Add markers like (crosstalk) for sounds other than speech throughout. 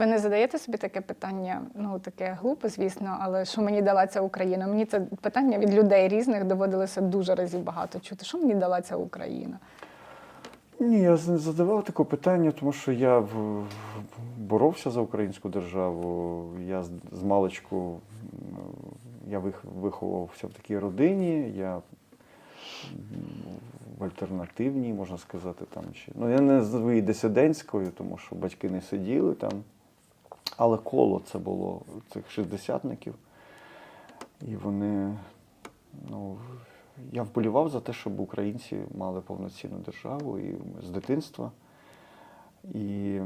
Ви не задаєте собі таке питання, ну таке глупе, звісно, але що мені дала ця Україна? Мені це питання від людей різних доводилося дуже разів багато чути. Що мені дала ця Україна? Ні, я не задавав таке питання, тому що я боровся за українську державу. Я з, маличку я виховувався в такій родині. Я в альтернативній, можна сказати, там ще. Ну, я не називаю дисидентською, тому що батьки не сиділи там. Але коло це було цих шістдесятників. І вони, ну, я вболівав за те, щоб українці мали повноцінну державу і з дитинства. І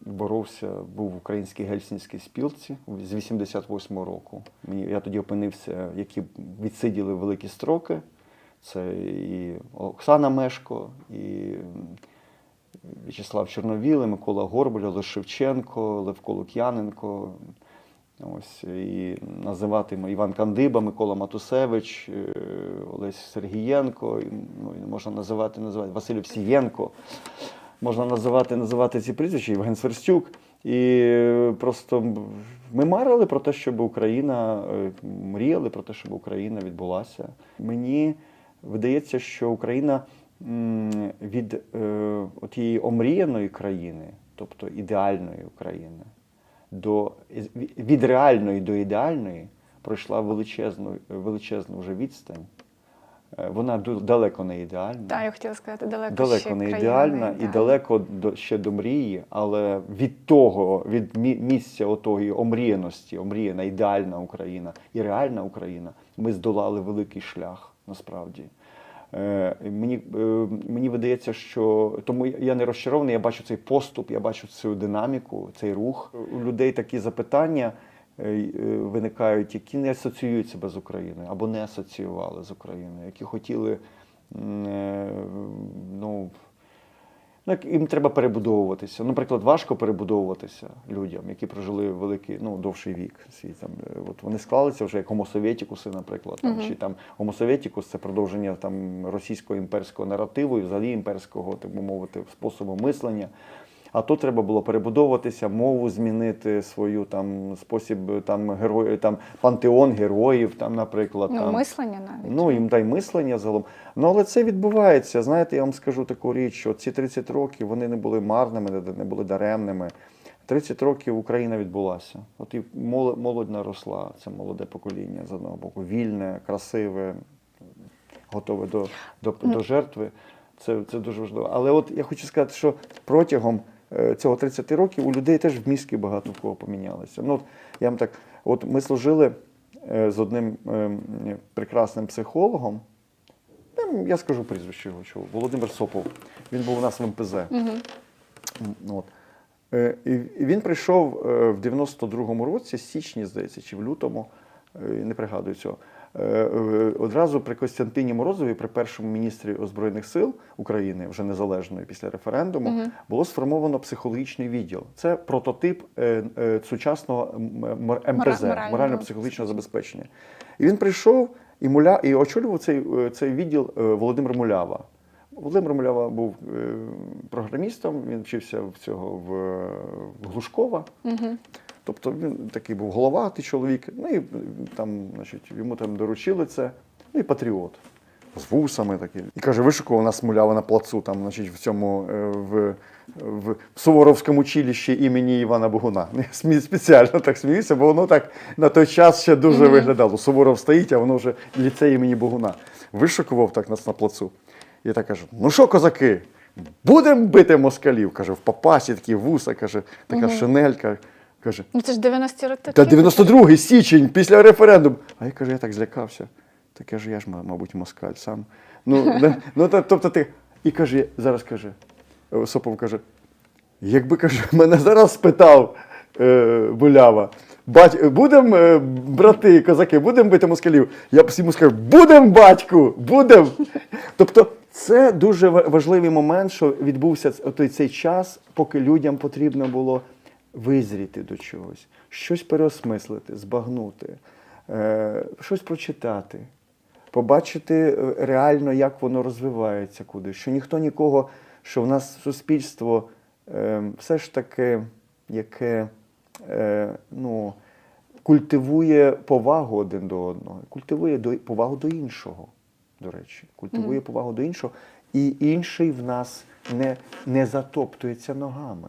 боровся, був в українській гельсінській спілці з 88-го року. Я тоді опинився, які відсиділи великі строки. Це і Оксана Мешко, і В'ячеслав Чорновіл, і Микола Горбаля, Олег Шевченко, Левко Лук'яненко. Ось, і називати Іван Кандиба, Микола Матусевич, е, Олесь Сергієнко, і, ну, можна називати, називати Василь Овсієнко. Можна називати, називати ці прізвища, Євген Сверстюк. І е, просто ми марили про те, щоб Україна е, мріяли про те, щоб Україна відбулася. Мені видається, що Україна від е, тієї омріяної країни, тобто ідеальної України, до, від реальної до ідеальної пройшла величезну, величезну вже відстань. Е, Вона далеко не ідеальна. Так, я хотіла сказати, далеко, Далеко ще не ідеальна і ідеальна. далеко до, ще до мрії, але від того, від місця отої омріяності, омріяна ідеальна Україна і реальна Україна, ми здолали великий шлях насправді. Е, мені, е, мені видається, що тому я не розчарований, я бачу цей поступ, я бачу цю динаміку, цей рух. У людей такі запитання е, виникають, які не асоціюють себе з Україною або не асоціювали з Україною, які хотіли ну, Ну, їм треба перебудовуватися. Наприклад, важко перебудовуватися людям, які прожили великий, ну, довший вік. Свій, там, е, от вони склалися вже як гомосовєтікуси, наприклад. Там, Чи там гомосовєтікус це продовження там, російського імперського наративу і взагалі імперського, так би мовити, способу мислення. А тут треба було перебудовуватися, мову змінити, свою там спосіб там герої, там пантеон героїв, там, наприклад. Ну, там. мислення навіть. Ну, їм дай мислення загалом. Ну, але це відбувається. Знаєте, я вам скажу таку річ, що ці 30 років вони не були марними, не- були даремними. 30 років Україна відбулася. От і молодь, наросла, це молоде покоління з одного боку, вільне, красиве, готове до, до, до жертви. Це, це дуже важливо. Але от я хочу сказати, що протягом цього 30 років у людей теж вмістки багато в кого помінялися. Ну, от, я вам так, от ми служили е, з одним ем, прекрасним психологом. Я скажу прізвище його, що Володимир Сопов. Він був у нас в МПЗ. М, От. Е, І він прийшов е, в 92-му році, січні, здається, чи в лютому, е, не пригадую цього. Е, е, Одразу при Костянтині Морозові, при першому міністрі Озброєних сил України, вже незалежної після референдуму, було сформовано психологічний відділ. Це прототип е, сучасного МПЗ, морально-психологічного забезпечення. І він прийшов і, муля, і очолював цей, цей відділ Володимир Мулява. Володимир Мулява був програмістом, він вчився в цього в, в Глушкова. Тобто він такий був головатий чоловік. Ну і там, значить, йому там доручили це. Ну і патріот. З вусами такі. І каже, вишукував нас Мулява на плацу, там, значить, в цьому е, в, в Суворовському училищі імені Івана Богуна. Я спеціально так сміюся, бо воно так на той час ще дуже виглядало. Суворов стоїть, а воно вже ліцей імені Богуна. Вишукував так нас на плацу. І так каже: ну що, козаки, будемо бити москалів? Каже, в папасі такі вуса, каже, така шинелька. Каже, Ну це ж 90 років. та 92 січень після референдуму. А я кажу, я так злякався. Та каже, я ж, мабуть, москаль сам. Ну, (laughs) не- ну тобто ти. І каже, зараз каже, е, Сопов каже, якби каже, (laughs) мене зараз спитав е, Булява, бать, будемо, е, брати, козаки, будемо бити москалів? Я б йому сказав, будемо, батьку, будемо. (laughs) Тобто, це дуже важливий момент, що відбувся той цей час, поки людям потрібно було визріти до чогось, щось переосмислити, збагнути, е, щось прочитати, побачити е, реально, як воно розвивається куди, що ніхто нікого, що в нас суспільство е, все ж таки яке ну, культивує повагу один до одного, культивує повагу до іншого, до речі, культивує повагу до іншого, і інший в нас не, не затоптується ногами.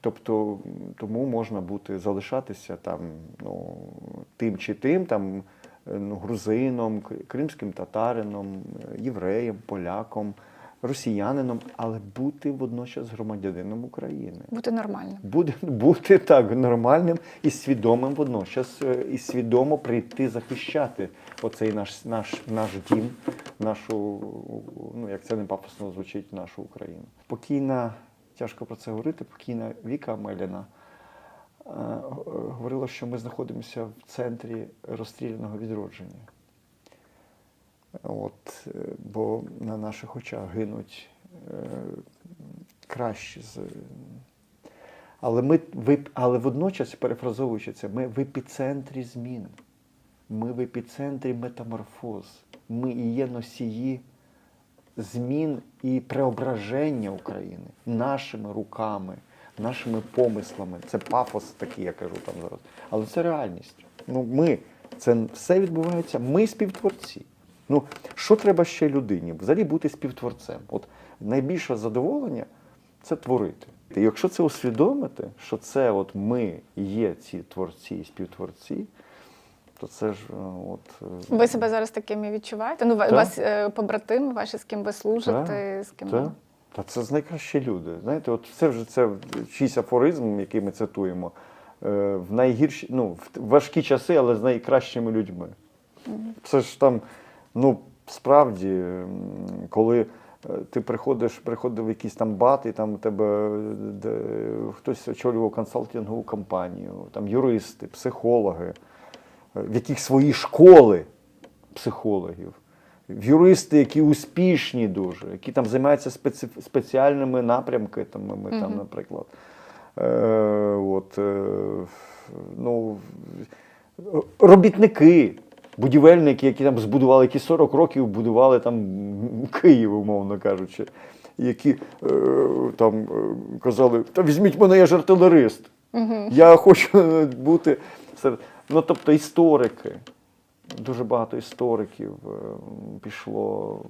Тобто тому можна бути залишатися там ну, тим чи тим, там е, ну, грузином, кримським татарином, е, євреєм, поляком, росіянином, але бути водночас громадянином України. Бути нормальним. Буде бути так нормальним і свідомим водночас, е, і свідомо прийти захищати оцей наш, наш, наш дім, нашу, ну як це не пафосно звучить, нашу Україну. Покійна, тяжко про це говорити, покійна Віка Меліна е, говорила, що ми знаходимося в центрі розстріляного відродження. От, е, бо на наших очах гинуть е, кращі з але, ми, в еп- але водночас, перефразовуючи це, ми в епіцентрі змін. Ми в епіцентрі метаморфоз. Ми і є носії змін і преображення України нашими руками, нашими помислами. Це пафос такий, я кажу там зараз. Але це реальність. Ну, ми, це все відбувається, ми співтворці. Ну, що треба ще людині? Взагалі бути співтворцем. От найбільше задоволення це творити. І якщо це усвідомити, що це от ми є ці творці і співтворці, то це ж е, от. е, Ви себе зараз такими відчуваєте? Ну, Так. вас е, побратими, ваші, з ким ви служите, з ким Так. Та це найкращі люди. Знаєте, от це вже це чийсь афоризм, який ми цитуємо, в найгірші, ну, в важкі часи, але з найкращими людьми. Це ж там, ну, справді, коли ти приходиш, приходив в якийсь там бат, і там у тебе де, хтось очолював консалтингову компанію, там юристи, психологи, в яких свої школи психологів, в юристи, які успішні дуже, які там займаються спеці... спеціальними напрямками, там, ми, там, наприклад. Е, от, е, ну, робітники, будівельники, які там збудували, які 40 років будували там Київ, умовно кажучи, які е, там е, казали, та візьміть мене, я ж артилерист. Я хочу бути серед. Ну, тобто історики. Дуже багато істориків е, пішло,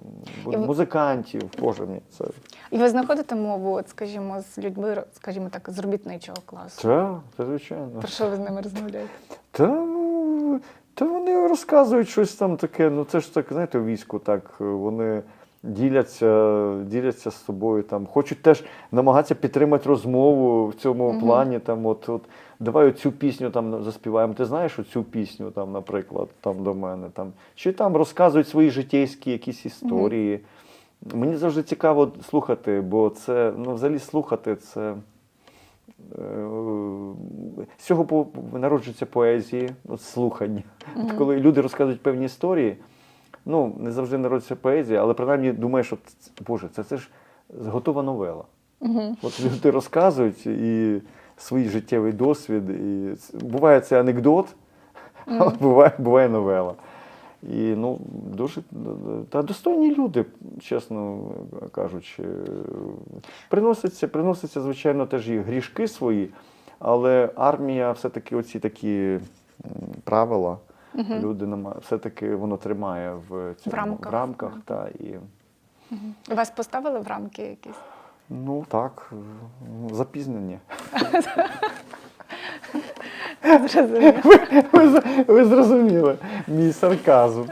музикантів, боже мій, це. І ви знаходите мову, от, скажімо, з людьми, скажімо так, з робітничого класу? Та, це звичайно. Про що ви з ними розмовляєте? Та, ну, та вони розказують щось там таке. Ну це ж так, знаєте, у війську так. е, Вони діляться, діляться з собою там, хочуть теж намагатися підтримати розмову в цьому плані. Там, от, от, давай цю пісню там заспіваємо. Ти знаєш оцю пісню, там, наприклад, там до мене. Там. Чи там розказують свої життєйські якісь історії. Мені завжди цікаво слухати, бо це, ну, взагалі слухати це. Е, З цього народжується поезії, от слухання. От коли люди розказують певні історії, ну не завжди народжується поезія, але принаймні думаєш, що Боже, це, це ж готова новела. От люди розказують і свій життєвий досвід. І буває це анекдот, але буває, буває новела. І ну, дуже та достойні люди, чесно кажучи, приносяться, приносяться, звичайно, теж і грішки свої, але армія все-таки оці такі м, правила. Люди нама- все-таки воно тримає в цьому В рамках. в рамках та, і, Вас поставили в рамки якісь? ну так, запізнені. (laughs) Ви, Ви, ви зрозуміли мій сарказм.